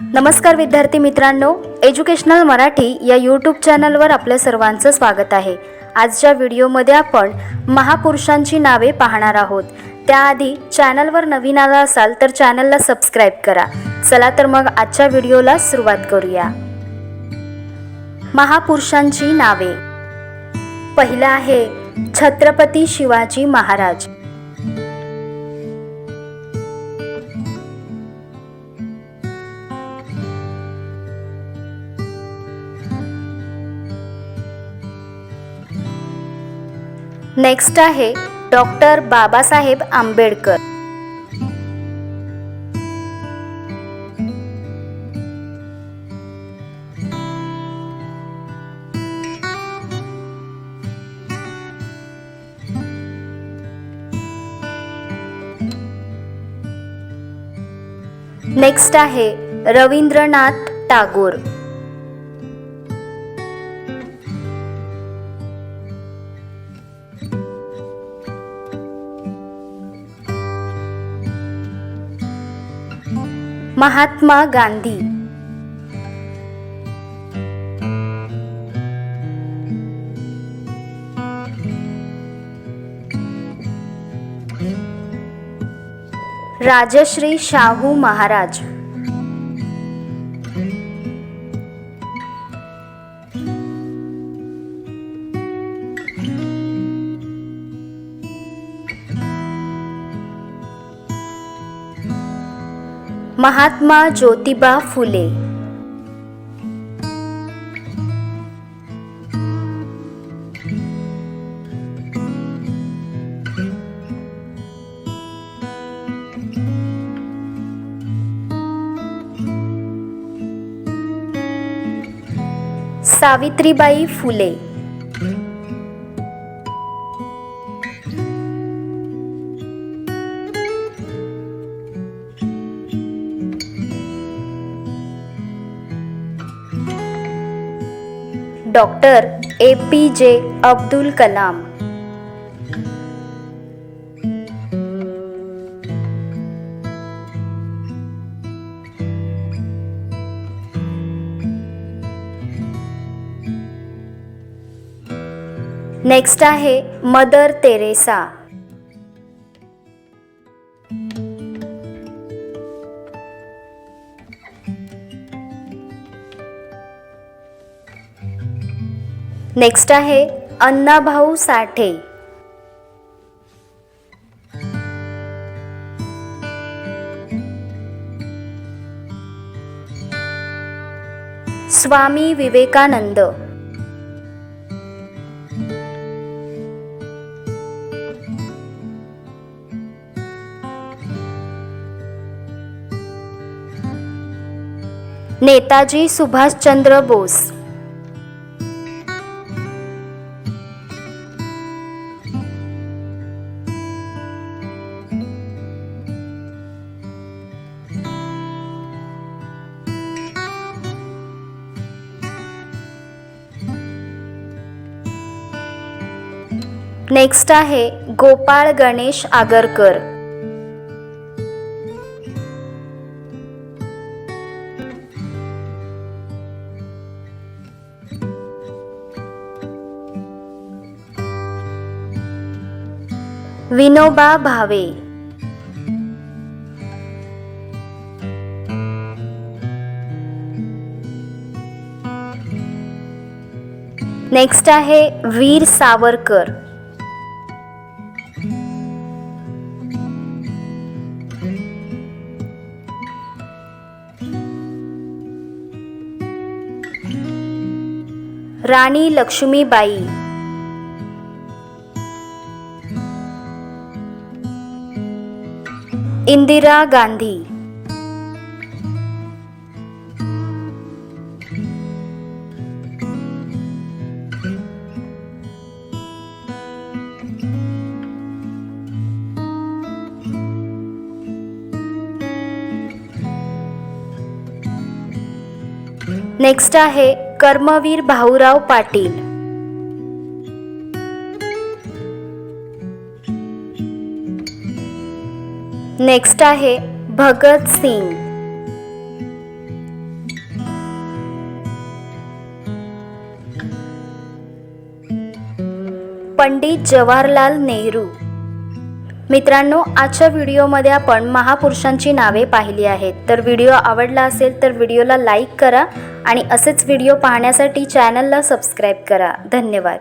नमस्कार विद्यार्थी मित्रांनो एज्युकेशनल मराठी या यूट्यूब चॅनलवर आपल्या सर्वांचं स्वागत आहे. आजच्या व्हिडिओमध्ये आपण महापुरुषांची नावे पाहणार आहोत. त्याआधी चॅनलवर नवीन आला असाल तर चॅनलला सबस्क्राईब करा. चला तर मग आजच्या व्हिडिओला सुरुवात करूया. महापुरुषांची नावे. पहिलं आहे छत्रपती शिवाजी महाराज. नेक्स्ट आहे डॉक्टर बाबासाहेब आंबेडकर. नेक्स्ट आहे Rabindranath Tagore. Mahatma Gandhi Rajarshi Shahu Maharaj Mahatma Jyotiba Phule. Savitribai Phule. Doctor A P J Abdul Kalam. Next आहे मदर तेरेसा। नेक्स्ट आहे अण्णाभाऊ साठे. स्वामी विवेकानंद. नेताजी सुभाषचंद्र बोस. नेक्स्ट आहे गोपाळ गणेश आगरकर. विनोबा भावे. नेक्स्ट आहे वीर सावरकर. राणी लक्ष्मीबाई. इंदिरा गांधी. नेक्स्ट आहे कर्मवीर भाऊराव पाटील. नेक्स्ट आहे भगत सिंग. पंडित जवाहरलाल नेहरू. मित्रांनो आजच्या व्हिडिओमध्ये आपण महापुरुषांची नावे पाहिली आहेत. तर व्हिडिओ आवडला असेल तर व्हिडिओला लाईक करा आणि असेच व्हिडिओ पाहण्यासाठी चॅनलला सबस्क्राईब करा. धन्यवाद.